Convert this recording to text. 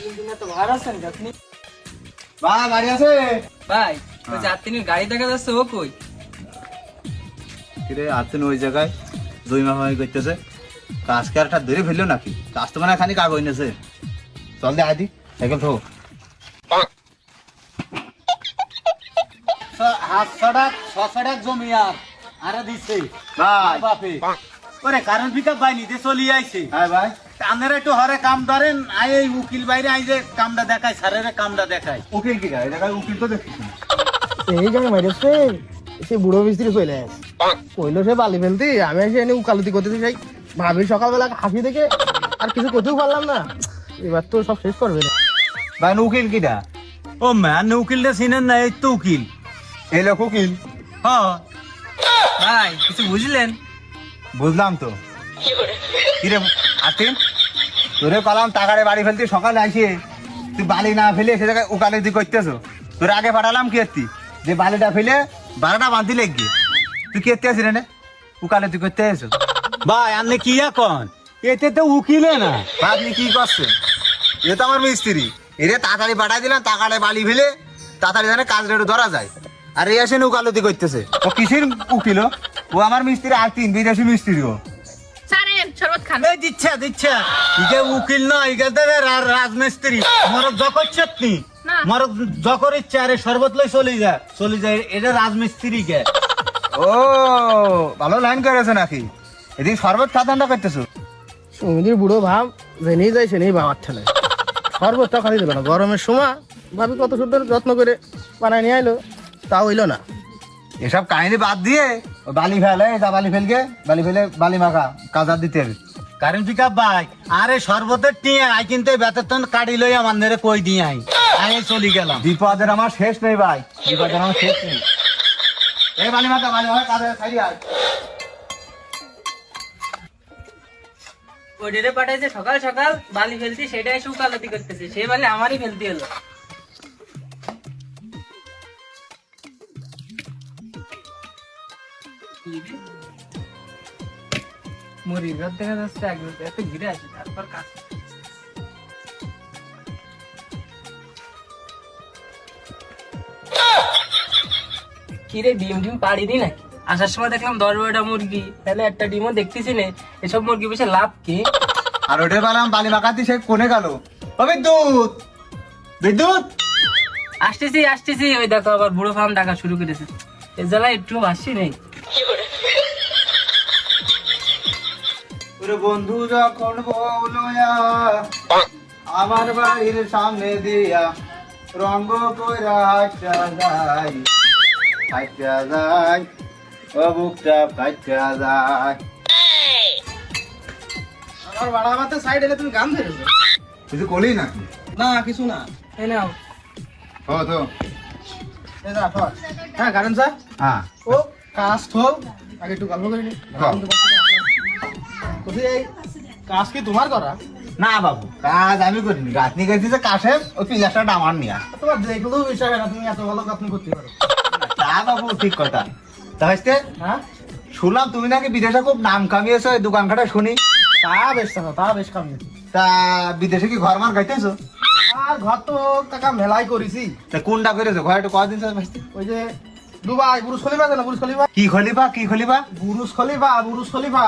তিন দিনে তো ভাড় আছেন আপনি ভাই বাড়ি আছে? ভাই ওই যাত্রীর গাড়ি দেখা যাচ্ছে ও কই? কিরে আছেন ওই জায়গায় দুই মাস হয়ে করতেছে। কাজ কি ধরে ফেলল নাকি? কাজ তো মানে খানি কাগ হইনেছে চল দে আদি সাইকেল থো হাত সড়ক ছ সড়ক জমি আর আরে দিছে। ভাই। বাপে ওরে কারণ পিকআপ বাই নিতে চলি আইছে। হ্যাঁ ভাই। আপনারা একটু হরে কাম ধরেন আই এই উকিল বাইরে আই যে কামটা দেখায় স্যারের কামটা দেখায়। উকিল কি এই জায়গায় উকিল তো দেখছিস এই গান মাইরেছে সে বুড়ো মিস্ত্রি চলে আস কইলো সে বালি ফেলতি আমি এসে এনে উকালতি করতেছি সেই। ভাবি সকালবেলা হাসি দেখে আর কিছু করতেও পারলাম না। এবার তো সব শেষ করবে না। ভাই উকিল কিটা ও ম্যান উকিলটা চিনেন না এই তো উকিল। এই লোক উকিল? হ্যাঁ ভাই কিছু বুঝলেন? বুঝলাম তো। কিরে আতিন? তোরে কলাম টাকারে বাড়ি ফেলতে সকালে আসে তুই বালি না ফেলে সে জায়গায় উকালে তুই করতেছো। তোর আগে পাঠালাম কি এত্তি যে বালিটা ফেলে বারোটা বাঁধি লেগে তুই কি আসি রে উকালে তুই করতে এসো ভাই আপনি কি এখন? এতে তো উকিলে না। আপনি কি করছেন এ তো আমার মিস্ত্রি। এরে তাড়াতাড়ি পাঠাই দিলাম টাকাটা বালি ফেলে তাড়াতাড়ি জানে কাজ রেটে ধরা যায়। আর এ আসেন উকালতি করতেছে। ও কিসের উকিল ও? আমার মিস্ত্রি আর তিন বিদেশি মিস্ত্রি ও। খান। এই দিচ্ছে দিচ্ছে। ইকে উকিল না ইকে রা- রাজমিস্ত্রি। মরক যখন চাতনি না। মরক যখন ইচ্ছে আরে শরবত লই চলে যায়। চলে যায় এটা রাজমিস্ত্রি কে ও ভালো লাইন করেছে নাকি? এদিকে শরবত খাতানটা করতেছো? সমিতির বুড়ো ভাব যে জেনেই যায় সেনেই বাবার ঠেলে সর্বত্র খালি দেবে না। গরমের সময় ভাবি কত সুন্দর যত্ন করে বানায় নিয়ে আইলো তা হইল না। এসব কাহিনী বাদ দিয়ে বালি ফেলে যা বালি ফেলকে বালি ফেলে বালি মাখা কাজার দিতে হবে। কারেন্ট পিক আপ ভাই আরে শরবতের টিয়ে আই কিন্তু বেতন কাটি লই আমার নেরে কই দিয়ে আই। আই চলি গেলাম। বিপদের আমার শেষ নেই ভাই বিপদের আমার শেষ নেই। এই বালি মাখা বালি মাখা কাজে সাইড আয়। ওই ডেরে পাঠাইছে সকাল সকাল বালি ফেলতি সেটাই এসে উকালতি করতেছে। সে বালি আমারই ফেলতি হলো। ঘর দেখা যাচ্ছে এক এত ঘিরে আছে তারপর কাজ কিরে ডিম ডিম পাড়ি দি নাকি? আসার সময় দেখলাম দশ বারোটা মুরগি তাহলে একটা ডিমও দেখতেছি না এসব মুরগি বেশি লাভ কি? আর ওটা বালাম বালি মাখাতি সে কোনে গেল? ও বিদ্যুৎ! বিদ্যুৎ! আসতেছি আসতেছি ওই দেখো আবার বুড়ো ফার্ম ডাকা শুরু করেছে। এ জ্বালায় একটু আসছি নেই। ওরে বন্ধু যখন বলল আমার বাড়ির সামনে দিয়া রঙ্গ কইরা হাইটা যায় হাইটা যায় ও বুকটা ফাইটা যায়। আমার বাড়া মাতে সাইড এলে তুমি গান ধরেছো কিছু করলি নাকি না কিছু না। এই নাও। ও তো এই যা, ধর। হ্যাঁ গার্ডেন স্যার হ্যাঁ। ও কাজ থল আগে একটু গল্প করে নি। কোথায় এই কাজ কি তোমার করা? না বাবু কাজ আমি করিনি। গাছনি গেছি যে কাশে ওই পিলাসটা আমার নিয়া। তোমার দেখলেও বিষয় না তুমি এত ভালো কাজ করতে পারো। তা বাবু ঠিক কথা। তা হচ্ছে হ্যাঁ? শুনলাম তুমি নাকি বিদেশে খুব নাম কামিয়েছো এই শুনি। তা বেশ তা বেশ কামিয়েছি। তা বিদেশে কি ঘর মার গাইতেছো আর ঘর তো টাকা মেলাই করেছি। তা কোনটা করেছ? ঘর একটু কদিন ওই যে দুবাই বুরুজ খলিফা আছে না বুরুজ খলিফা? কি খলিফা কি খলিফা? বুরুজ খলিফা বুরুজ খলিফা।